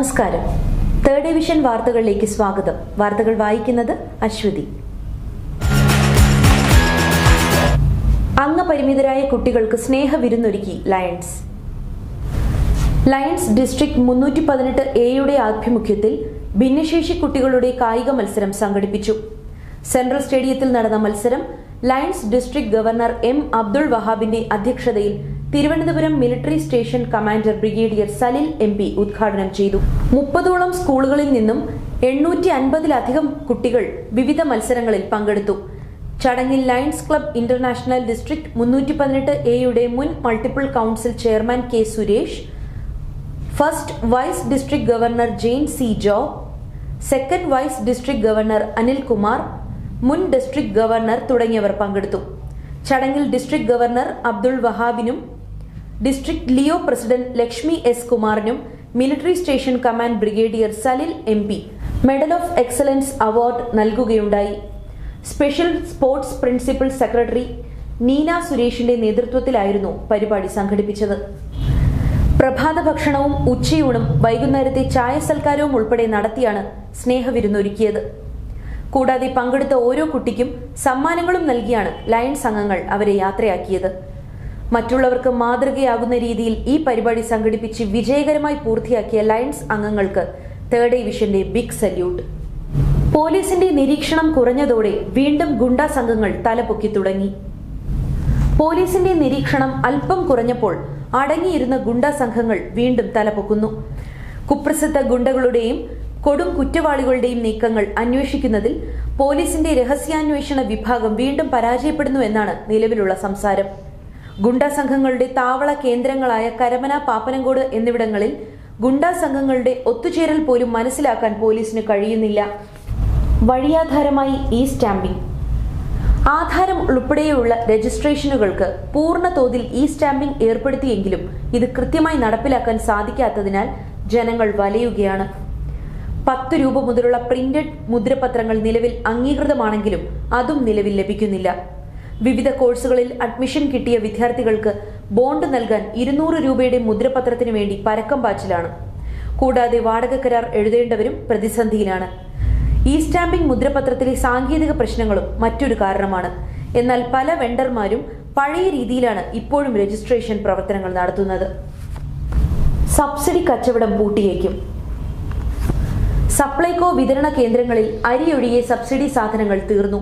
നമസ്കാരം. Third division വാർത്തകളിലേക്ക് സ്വാഗതം. വാർത്തകൾ വായിക്കുന്നത് അശ്വതി. അംഗപരിമിതരായ കുട്ടികൾക്ക് സ്നേഹ വിരുന്നൊരുക്കി ലയൺസ് ലയൺസ് ഡിസ്ട്രിക്ട് മുന്നൂറ്റി പതിനെട്ട് എയുടെ ആഭിമുഖ്യത്തിൽ ഭിന്നശേഷി കുട്ടികളുടെ കായിക മത്സരം സംഘടിപ്പിച്ചു. സെൻട്രൽ സ്റ്റേഡിയത്തിൽ നടന്ന മത്സരം lions district governor M Abdul വഹാബിന്റെ അധ്യക്ഷതയിൽ Thiruvananthapuram military station commander brigadier Salil M P ഉദ്ഘാടനം ചെയ്തു. മുപ്പതോളം സ്കൂളുകളിൽ നിന്നും എണ്ണൂറ്റി അൻപതിലധികം കുട്ടികൾ വിവിധ മത്സരങ്ങളിൽ പങ്കെടുത്തു. ചടങ്ങിൽ ലയൺസ് ക്ലബ് ഇന്റർനാഷണൽ ഡിസ്ട്രിക്ട് മുന്നൂറ്റി പതിനെട്ട് എയുടെ മുൻ multiple council chairman K Suresh first vice district governor Jain C Jo second vice district governor Anil Kumar മുൻ ഡിസ്ട്രിക്ട് ഗവർണർ തുടങ്ങിയവർ പങ്കെടുത്തു. ചടങ്ങിൽ district governor Abdul വഹാബിനും district Leo president Lakshmi S കുമാറിനും military station command brigadier Salil M P medal of excellence award നൽകുകയുണ്ടായി. Special sports principal secretary Neena സുരേഷിന്റെ നേതൃത്വത്തിലായിരുന്നു പരിപാടി സംഘടിപ്പിച്ചത്. പ്രഭാത ഭക്ഷണവും ഉച്ചയൂണും വൈകുന്നേരത്തെ ചായ സൽക്കാരവും ഉൾപ്പെടെ നടത്തിയാണ് സ്നേഹവിരുന്നൊരുക്കിയത്. കൂടാതെ പങ്കെടുത്ത ഓരോ കുട്ടിക്കും സമ്മാനങ്ങളും നൽകിയാണ് ലയൺസ് അംഗങ്ങൾ അവരെ യാത്രയാക്കിയത്. മറ്റുള്ളവർക്ക് മാതൃകയാകുന്ന രീതിയിൽ ഈ പരിപാടി സംഘടിപ്പിച്ച് വിജയകരമായി പൂർത്തിയാക്കിയ ലയൺസ് അംഗങ്ങൾക്ക് തേർഡ് ഡിവിഷന്റെ ബിഗ് സല്യൂട്ട്. പോലീസിന്റെ നിരീക്ഷണം കുറഞ്ഞതോടെ വീണ്ടും ഗുണ്ടാ സംഘങ്ങൾ തലപൊക്കി തുടങ്ങി. പോലീസിന്റെ നിരീക്ഷണം അല്പം കുറഞ്ഞപ്പോൾ അടങ്ങിയിരുന്ന ഗുണ്ടാ സംഘങ്ങൾ വീണ്ടും തലപൊക്കുന്നു. കുപ്രസിദ്ധ ഗുണ്ടകളുടെയും കൊടും കുറ്റവാളികളുടെയും നീക്കങ്ങൾ അന്വേഷിക്കുന്നതിൽ പോലീസിന്റെ രഹസ്യാന്വേഷണ വിഭാഗം വീണ്ടും പരാജയപ്പെടുന്നു എന്നാണ് നിലവിലുള്ള സംസാരം. ഗുണ്ടാ സംഘങ്ങളുടെ താവള കേന്ദ്രങ്ങളായ കരമന പാപ്പനങ്കോട് എന്നിവിടങ്ങളിൽ ഗുണ്ടാ സംഘങ്ങളുടെ ഒത്തുചേരൽ പോലും മനസ്സിലാക്കാൻ പോലീസിന് കഴിയുന്നില്ല. വഴിയാധാരമായി ഈ സ്റ്റാമ്പിംഗ്. ആധാരം ഉൾപ്പെടെയുള്ള രജിസ്ട്രേഷനുകൾക്ക് പൂർണ തോതിൽ ഇ സ്റ്റാമ്പിംഗ് ഏർപ്പെടുത്തിയെങ്കിലും ഇത് കൃത്യമായി നടപ്പിലാക്കാൻ സാധിക്കാത്തതിനാൽ ജനങ്ങൾ വലയുകയാണ്. പത്ത് രൂപ മുതലുള്ള പ്രിന്റഡ് മുദ്രപത്രങ്ങൾ നിലവിൽ അംഗീകൃതമാണെങ്കിലും അതും നിലവിൽ ലഭിക്കുന്നില്ല. വിവിധ കോഴ്സുകളിൽ അഡ്മിഷൻ കിട്ടിയ വിദ്യാർത്ഥികൾക്ക് ബോണ്ട് നൽകാൻ ഇരുന്നൂറ് രൂപയുടെ മുദ്രപത്രത്തിനു വേണ്ടി പരക്കം പാച്ചിലാണ്. കൂടാതെ വാടക കരാർ എഴുതേണ്ടവരും പ്രതിസന്ധിയിലാണ്. ഇ സ്റ്റാമ്പിംഗ് മുദ്രപത്രത്തിലെ സാങ്കേതിക പ്രശ്നങ്ങളും മറ്റൊരു കാരണമാണ്. എന്നാൽ പല വെണ്ടർമാരും പഴയ രീതിയിലാണ് ഇപ്പോഴും രജിസ്ട്രേഷൻ പ്രവർത്തനങ്ങൾ നടത്തുന്നത്. സബ്സിഡി കച്ചവടം പൂട്ടിയേക്കും. സപ്ലൈകോ വിതരണ കേന്ദ്രങ്ങളിൽ അരിയൊഴികെ സബ്സിഡി സാധനങ്ങൾ തീർന്നു.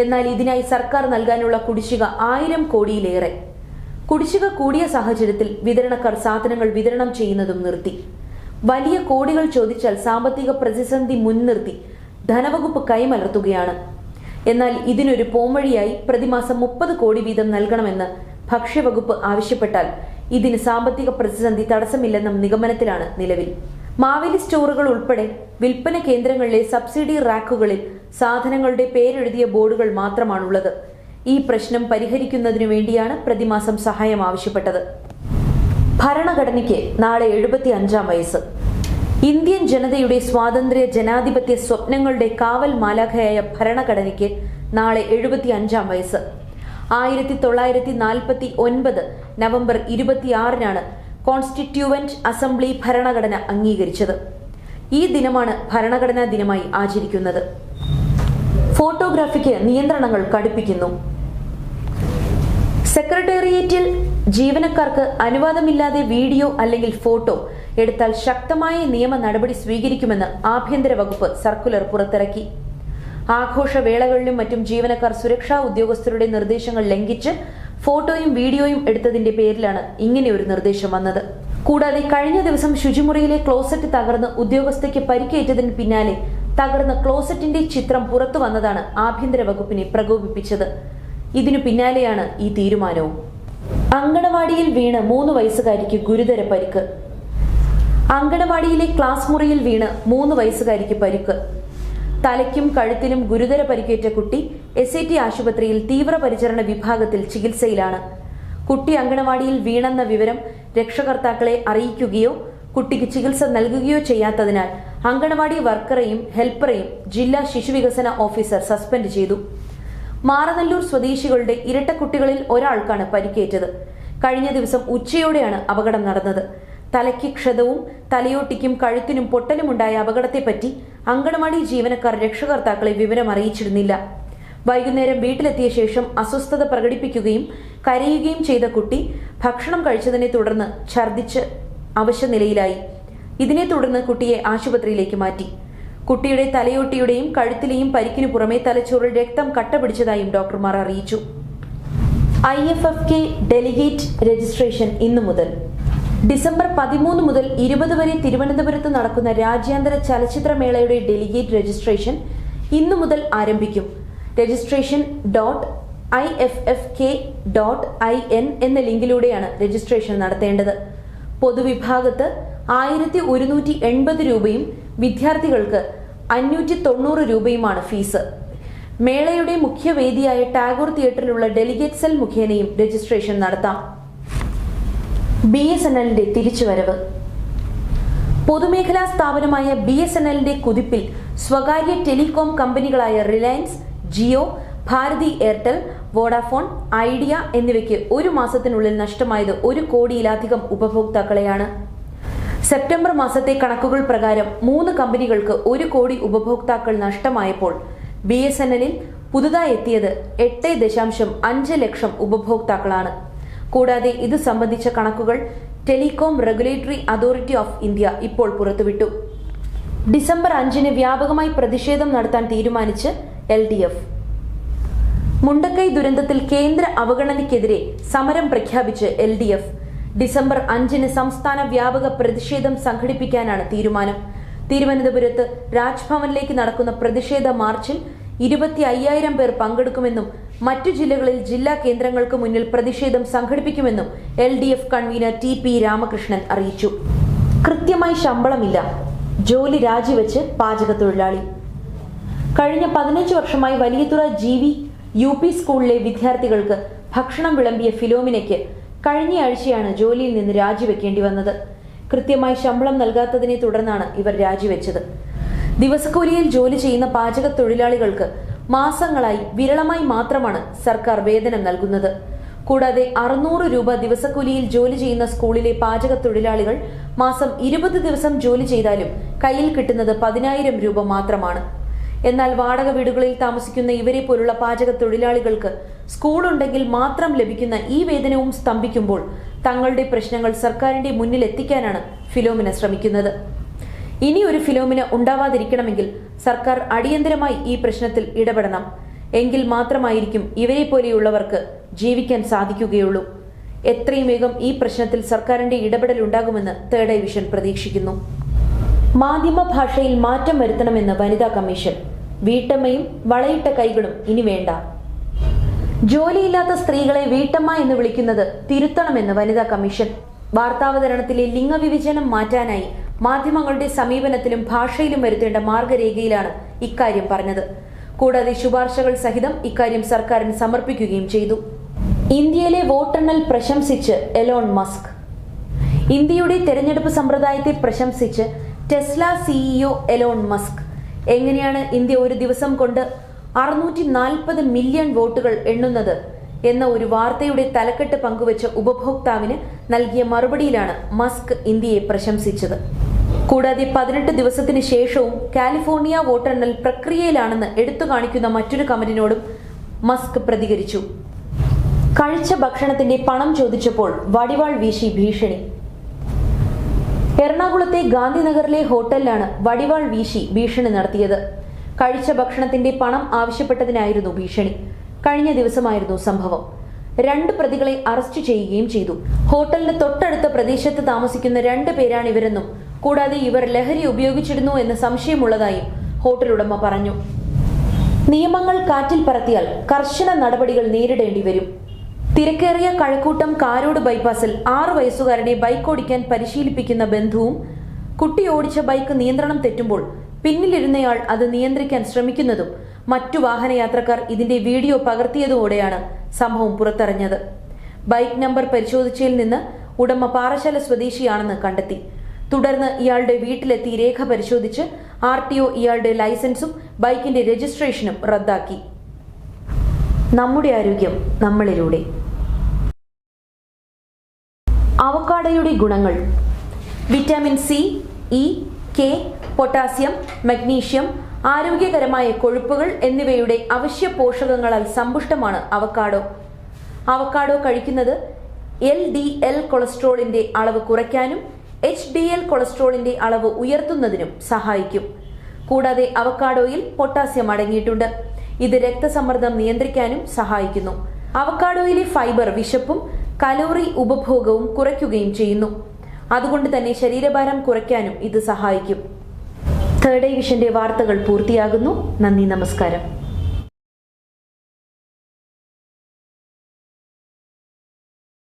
എന്നാൽ ഇതിനായി സർക്കാർ നൽകാനുള്ള കുടിശ്ശിക ആയിരം കോടിയിലേറെ. കുടിശ്ശിക കൂടിയ സാഹചര്യത്തിൽ വിതരണക്കാർ സാധനങ്ങൾ വിതരണം ചെയ്യുന്നതും നിർത്തി. വലിയ കോടികൾ ചോദിച്ചാൽ സാമ്പത്തിക പ്രതിസന്ധി മുൻനിർത്തി ധനവകുപ്പ് കൈമലർത്തുകയാണ്. എന്നാൽ ഇതിനൊരു പോംവഴിയായി പ്രതിമാസം മുപ്പത് കോടി വീതം നൽകണമെന്ന് ഭക്ഷ്യവകുപ്പ് ആവശ്യപ്പെട്ടാൽ ഇതിന് സാമ്പത്തിക പ്രതിസന്ധി തടസ്സമില്ലെന്ന നിഗമനത്തിലാണ് നിലവിൽ. മാവേലി സ്റ്റോറുകൾ ഉൾപ്പെടെ വിൽപ്പന കേന്ദ്രങ്ങളിലെ സബ്സിഡി റാക്കുകളിൽ സാധനങ്ങളുടെ പേരെഴുതിയ ബോർഡുകൾ മാത്രമാണുള്ളത്. ഈ പ്രശ്നം പരിഹരിക്കുന്നതിനു വേണ്ടിയാണ് പ്രതിമാസം സഹായം ആവശ്യപ്പെട്ടത്. ഭരണഘടനയ്ക്ക് നാളെ എഴുപത്തി അഞ്ചാം വയസ്സ്. ഇന്ത്യൻ ജനതയുടെ സ്വാതന്ത്ര്യ ജനാധിപത്യ സ്വപ്നങ്ങളുടെ കാവൽ മാലാഖയായ ഭരണഘടനയ്ക്ക് നാളെ എഴുപത്തി അഞ്ചാം വയസ്സ്. ആയിരത്തി തൊള്ളായിരത്തി നാൽപ്പത്തി ഒൻപത് നവംബർ ഇരുപത്തിയാറിനാണ് കോൺസ്റ്റിറ്റ്യൂവന്റ് അസംബ്ലി ഭരണഘടന അംഗീകരിച്ചത്. ഈ ദിനമാണ് ഭരണഘടനാ ദിനമായി ആചരിക്കുന്നത്. ഫോട്ടോഗ്രാഫിക്ക് നിയന്ത്രണങ്ങൾ കടുപ്പിക്കുന്നു. സെക്രട്ടേറിയറ്റിൽ ജീവനക്കാർക്ക് അനുവാദമില്ലാതെ വീഡിയോ അല്ലെങ്കിൽ ഫോട്ടോ എടുത്താൽ ശക്തമായ നിയമ നടപടി സ്വീകരിക്കുമെന്ന് ആഭ്യന്തര വകുപ്പ് സർക്കുലർ പുറത്തിറക്കി. ആഘോഷവേളകളിലും മറ്റും ജീവനക്കാർ സുരക്ഷാ ഉദ്യോഗസ്ഥരുടെ നിർദ്ദേശങ്ങൾ ലംഘിച്ച് ഫോട്ടോയും വീഡിയോയും എടുത്തതിന്റെ പേരിലാണ് ഇങ്ങനെ ഒരു നിർദ്ദേശം വന്നത്. കൂടാതെ കഴിഞ്ഞ ദിവസം ശുചിമുറിയിലെ ക്ലോസറ്റ് തകർന്ന് ഉദ്യോഗസ്ഥയ്ക്ക് പരിക്കേറ്റതിന് പിന്നാലെ തകർന്ന ക്ലോസറ്റിന്റെ ചിത്രം പുറത്തു വന്നതാണ് ആഭ്യന്തര വകുപ്പിനെ പ്രകോപിപ്പിച്ചത്. ഇതിനു പിന്നാലെയാണ് ഈ തീരുമാനവും. അങ്കണവാടിയിൽ വീണ് മൂന്ന് വയസ്സുകാരിക്ക് ഗുരുതര പരിക്ക്. അങ്കണവാടിയിലെ ക്ലാസ് മുറിയിൽ വീണ് മൂന്ന് വയസ്സുകാരിക്ക് പരിക്ക്. തലയ്ക്കും കഴുത്തിനും ഗുരുതര പരിക്കേറ്റ കുട്ടി എസ് ആശുപത്രിയിൽ തീവ്രപരിചരണ വിഭാഗത്തിൽ ചികിത്സയിലാണ്. കുട്ടി അങ്കണവാടിയിൽ വീണെന്ന വിവരം രക്ഷകർത്താക്കളെ അറിയിക്കുകയോ കുട്ടിക്ക് ചികിത്സ നൽകുകയോ ചെയ്യാത്തതിനാൽ അങ്കണവാടി വർക്കറെയും ഹെൽപ്പറെയും ജില്ലാ ശിശുവികസന ഓഫീസർ സസ്പെൻഡ് ചെയ്തു. മാറനല്ലൂർ സ്വദേശികളുടെ ഇരട്ടക്കുട്ടികളിൽ ഒരാൾക്കാണ് പരിക്കേറ്റത്. കഴിഞ്ഞ ദിവസം ഉച്ചയോടെയാണ് അപകടം നടന്നത്. തലയ്ക്ക് ക്ഷതവും തലയോട്ടിക്കും കഴുത്തിനും പൊട്ടലുമുണ്ടായ അപകടത്തെപ്പറ്റി അങ്കണവാടി ജീവനക്കാർ രക്ഷകർത്താക്കളെ വിവരം അറിയിച്ചിരുന്നില്ല. വൈകുന്നേരം വീട്ടിലെത്തിയ ശേഷം അസ്വസ്ഥത പ്രകടിപ്പിക്കുകയും കരയുകയും ചെയ്ത കുട്ടി ഭക്ഷണം കഴിച്ചതിനെ തുടർന്ന് ഛർദ്ദിച്ച് അവശനിലയിലായി. ഇതിനെ തുടർന്ന് കുട്ടിയെ ആശുപത്രിയിലേക്ക് മാറ്റി. കുട്ടിയുടെ തലയോട്ടിയുടെയും കഴുത്തിലെയും പരിക്കിനു പുറമെ തലച്ചോറിൽ രക്തം കട്ടപിടിച്ചതായും ഡോക്ടർമാർ അറിയിച്ചു. I F F K delegate registration ഇന്നു മുതൽ. ഡിസംബർ പതിമൂന്ന് മുതൽ ഇരുപത് വരെ തിരുവനന്തപുരത്ത് നടക്കുന്ന രാജ്യാന്തര ചലച്ചിത്രമേളയുടെ ഡെലിഗേറ്റ് രജിസ്ട്രേഷൻ ഇന്നു മുതൽ ആരംഭിക്കും. Registration dot I F F K dot I N എന്ന ലിങ്കിലൂടെയാണ് രജിസ്ട്രേഷൻ നടത്തേണ്ടത്. പൊതുവിഭാഗത്ത് ആയിരത്തി ഒരുന്നൂറ്റി എൺപത് രൂപയും വിദ്യാർത്ഥികൾക്ക് അഞ്ഞൂറ്റി തൊണ്ണൂറ് രൂപയുമാണ് ഫീസ്. മേളയുടെ മുഖ്യവേദിയായ ടാഗോർ തിയേറ്ററിലുള്ള ഡെലിഗേറ്റ് സെൽ മുഖേനയും രജിസ്ട്രേഷൻ നടത്താം. ബി എസ് എൻ എല്ലിന്റെ തിരിച്ചുവരവ്. പൊതുമേഖലാ സ്ഥാപനമായ ബി എസ് എൻ എല്ലിന്റെ കുതിപ്പിൽ സ്വകാര്യ telecom കമ്പനികളായ Reliance Jio Bharti Airtel Vodafone Idea എന്നിവയ്ക്ക് ഒരു മാസത്തിനുള്ളിൽ നഷ്ടമായത് ഒരു കോടിയിലധികം ഉപഭോക്താക്കളെയാണ്. സെപ്റ്റംബർ മാസത്തെ കണക്കുകൾ പ്രകാരം മൂന്ന് കമ്പനികൾക്ക് ഒരു കോടി ഉപഭോക്താക്കൾ നഷ്ടമായപ്പോൾ ബി എസ് എൻ എല്ലിൽ പുതുതായി എത്തിയത് എട്ട് ദശാംശം അഞ്ച് ലക്ഷം ഉപഭോക്താക്കളാണ്. കൂടാതെ ഇത് സംബന്ധിച്ച കണക്കുകൾ telecom regulatory authority of India ഇപ്പോൾ പുറത്തുവിട്ടു. ഡിസംബർ അഞ്ചിന് വ്യാപകമായി പ്രതിഷേധം നടത്താൻ തീരുമാനിച്ച് എൽ ഡി എഫ്. മുണ്ടക്കൈ ദുരന്തത്തിൽ കേന്ദ്ര അവഗണനയ്ക്കെതിരെ സമരം പ്രഖ്യാപിച്ച് എൽ ഡി എഫ്. ഡിസംബർ അഞ്ചിന് സംസ്ഥാന വ്യാപക പ്രതിഷേധം സംഘടിപ്പിക്കാനാണ് തീരുമാനം. തിരുവനന്തപുരത്ത് രാജ്ഭവനിലേക്ക് നടക്കുന്ന പ്രതിഷേധ മാർച്ചിൽ ഇരുപത്തി അയ്യായിരം പേർ പങ്കെടുക്കുമെന്നും മറ്റു ജില്ലകളിൽ ജില്ലാ കേന്ദ്രങ്ങൾക്ക് മുന്നിൽ പ്രതിഷേധം സംഘടിപ്പിക്കുമെന്നും L D F convener T P Ramakrishnan അറിയിച്ചു. കൃത്യമായി ശമ്പളമില്ല. ജോലി രാജിവെച്ച് പാചക തൊഴിലാളി. കഴിഞ്ഞ പതിനഞ്ച് വർഷമായി Valiyathura G V U P സ്കൂളിലെ വിദ്യാർത്ഥികൾക്ക് ഭക്ഷണം വിളമ്പിയ ഫിലോമിനയ്ക്ക് കഴിഞ്ഞയാഴ്ചയാണ് ജോലിയിൽ നിന്ന് രാജിവെക്കേണ്ടി വന്നത്. കൃത്യമായി ശമ്പളം നൽകാത്തതിനെ തുടർന്നാണ് ഇവർ രാജിവെച്ചത്. ദിവസക്കൂലിയിൽ ജോലി ചെയ്യുന്ന പാചക തൊഴിലാളികൾക്ക് മാസങ്ങളായി വിരളമായി മാത്രമാണ് സർക്കാർ വേതനം നൽകുന്നത്. കൂടാതെ അറുന്നൂറ് രൂപ ദിവസക്കൂലിയിൽ ജോലി ചെയ്യുന്ന സ്കൂളിലെ പാചക തൊഴിലാളികൾ മാസം ഇരുപത് ദിവസം ജോലി ചെയ്താലും കയ്യിൽ കിട്ടുന്നത് പതിനായിരം രൂപ മാത്രമാണ്. എന്നാൽ വാടക വീടുകളിൽ താമസിക്കുന്ന ഇവരെ പോലുള്ള പാചക തൊഴിലാളികൾക്ക് സ്കൂളുണ്ടെങ്കിൽ മാത്രം ലഭിക്കുന്ന ഈ വേതനവും സ്തംഭിക്കുമ്പോൾ തങ്ങളുടെ പ്രശ്നങ്ങൾ സർക്കാരിന്റെ മുന്നിൽ എത്തിക്കാനാണ് ഫിലോമിന ശ്രമിക്കുന്നത്. ഇനി ഒരു ഫിലോമിന ഉണ്ടാവാതിരിക്കണമെങ്കിൽ സർക്കാർ അടിയന്തരമായി ഈ പ്രശ്നത്തിൽ ഇടപെടണം. എങ്കിൽ മാത്രമായിരിക്കും ഇവരെ പോലെയുള്ളവർക്ക് ജീവിക്കാൻ സാധിക്കുകയുള്ളൂ. എത്രയും വേഗം ഈ പ്രശ്നത്തിൽ സർക്കാരിന്റെ ഇടപെടൽ ഉണ്ടാകുമെന്ന് തേർഡ് ഡിവിഷൻ പ്രതീക്ഷിക്കുന്നു. മാധ്യമ ഭാഷയിൽ മാറ്റം വരുത്തണമെന്ന് വനിതാ കമ്മീഷൻ. വീട്ടമ്മയും വളയിട്ട കൈകളും ഇനി വേണ്ട. ജോലിയില്ലാത്ത സ്ത്രീകളെ വീട്ടമ്മ എന്ന് വിളിക്കുന്നത് തിരുത്തണമെന്ന് വനിതാ കമ്മീഷൻ. വാർത്താവതരണത്തിലെ ലിംഗവിവേചനം മാറ്റാനായി മാധ്യമങ്ങളുടെ സമീപനത്തിലും ഭാഷയിലും വരുത്തേണ്ട മാർഗരേഖയിലാണ് ഇക്കാര്യം പറഞ്ഞത്. കൂടാതെ ശുപാർശകൾ സഹിതം ഇക്കാര്യം സർക്കാരിന് സമർപ്പിക്കുകയും ചെയ്തു. ഇന്ത്യയിലെ വോട്ടെണ്ണൽ പ്രശംസിച്ച് എലോൺ മസ്ക്. ഇന്ത്യയുടെ തെരഞ്ഞെടുപ്പ് സമ്പ്രദായത്തെ പ്രശംസിച്ച് ടെസ്ല സിഇഒ എലോൺ മസ്ക്. എങ്ങനെയാണ് ഇന്ത്യ ഒരു ദിവസം കൊണ്ട് അറുന്നൂറ്റി നാൽപ്പത് മില്യൺ വോട്ടുകൾ എണ്ണുന്നത് എന്ന ഒരു വാർത്തയുടെ തലക്കെട്ട് പങ്കുവച്ച ഉപഭോക്താവിന് നൽകിയ മറുപടിയിലാണ് മസ്ക് ഇന്ത്യയെ പ്രശംസിച്ചത്. കൂടാതെ പതിനെട്ട് ദിവസത്തിന് ശേഷവും കാലിഫോർണിയ വോട്ടെണ്ണൽ പ്രക്രിയയിലാണെന്ന് എടുത്തു കാണിക്കുന്ന മറ്റൊരു കമന്റിനോടും മസ്ക് പ്രതികരിച്ചു. കഴിച്ച ഭക്ഷണത്തിന്റെ പണം ചോദിച്ചപ്പോൾ വടിവാൾ വീശി ഭീഷണി. എറണാകുളത്തെ ഗാന്ധിനഗറിലെ ഹോട്ടലിലാണ് വടിവാൾ വീശി ഭീഷണി നടത്തിയത്. കഴിച്ച ഭക്ഷണത്തിന്റെ പണം ആവശ്യപ്പെട്ടതിനായിരുന്നു ഭീഷണി. കഴിഞ്ഞ ദിവസമായിരുന്നു സംഭവം. രണ്ട് പ്രതികളെ അറസ്റ്റ് ചെയ്യുകയും ചെയ്തു. ഹോട്ടലിന് തൊട്ടടുത്ത പ്രദേശത്ത് താമസിക്കുന്ന രണ്ട് പേരാണ് ഇവരെന്നും കൂടാതെ ഇവർ ലഹരി ഉപയോഗിച്ചിരുന്നു എന്ന് സംശയമുള്ളതായും ഹോട്ടൽ ഉടമ പറഞ്ഞു. നിയമങ്ങൾ കാറ്റിൽ പറത്തിയാൽ കർശന നടപടികൾ നേരിടേണ്ടി വരും. തിരക്കേറിയ കഴക്കൂട്ടം കാരോട് ബൈപ്പാസിൽ ആറ് വയസ്സുകാരനെ ബൈക്ക് ഓടിക്കാൻ പരിശീലിപ്പിക്കുന്ന ബന്ധുവും കുട്ടി ഓടിച്ച ബൈക്ക് നിയന്ത്രണം തെറ്റുമ്പോൾ പിന്നിലിരുന്നയാൾ അത് നിയന്ത്രിക്കാൻ ശ്രമിക്കുന്നതും മറ്റു വാഹനയാത്രക്കാർ ഇതിന്റെ വീഡിയോ പകർത്തിയതോടെയാണ് സംഭവം പുറത്തറിഞ്ഞത്. ബൈക്ക് നമ്പർ പരിശോധിച്ചതിൽ നിന്ന് ഉടമ പാറശാല സ്വദേശിയാണെന്ന് കണ്ടെത്തി. തുടർന്ന് ഇയാളുടെ വീട്ടിലെത്തി രേഖ പരിശോധിച്ച് ആർ ഇയാളുടെ ലൈസൻസും ബൈക്കിന്റെ രജിസ്ട്രേഷനും റദ്ദാക്കി. നമ്മുടെ ആരോഗ്യം നമ്മളിലൂടെ. അവക്കാടയുടെ ഗുണങ്ങൾ. Vitamin C E K potassium magnesium ആരോഗ്യകരമായ കൊഴുപ്പുകൾ എന്നിവയുടെ അവശ്യ പോഷകങ്ങളാൽ സമ്പുഷ്ടമാണ് അവക്കാഡോ അവക്കാഡോ കഴിക്കുന്നത് എൽ ഡി എൽ കൊളസ്ട്രോളിന്റെ അളവ് കുറയ്ക്കാനും എച്ച് ഡി എൽ കൊളസ്ട്രോളിന്റെ അളവ് ഉയർത്തുന്നതിനും സഹായിക്കും. കൂടാതെ അവക്കാഡോയിൽ പൊട്ടാസ്യം അടങ്ങിയിട്ടുണ്ട്. ഇത് രക്തസമ്മർദ്ദം നിയന്ത്രിക്കാനും സഹായിക്കുന്നു. അവക്കാഡോയിലെ ഫൈബർ വിശപ്പും കലോറി ഉപഭോഗവും കുറയ്ക്കുകയും ചെയ്യുന്നു. അതുകൊണ്ട് തന്നെ ശരീരഭാരം കുറയ്ക്കാനും ഇത് സഹായിക്കും. തേർഡ് വിഷന്റെ വാർത്തകൾ പൂർത്തിയാകുന്നു. നന്ദി നമസ്കാരം.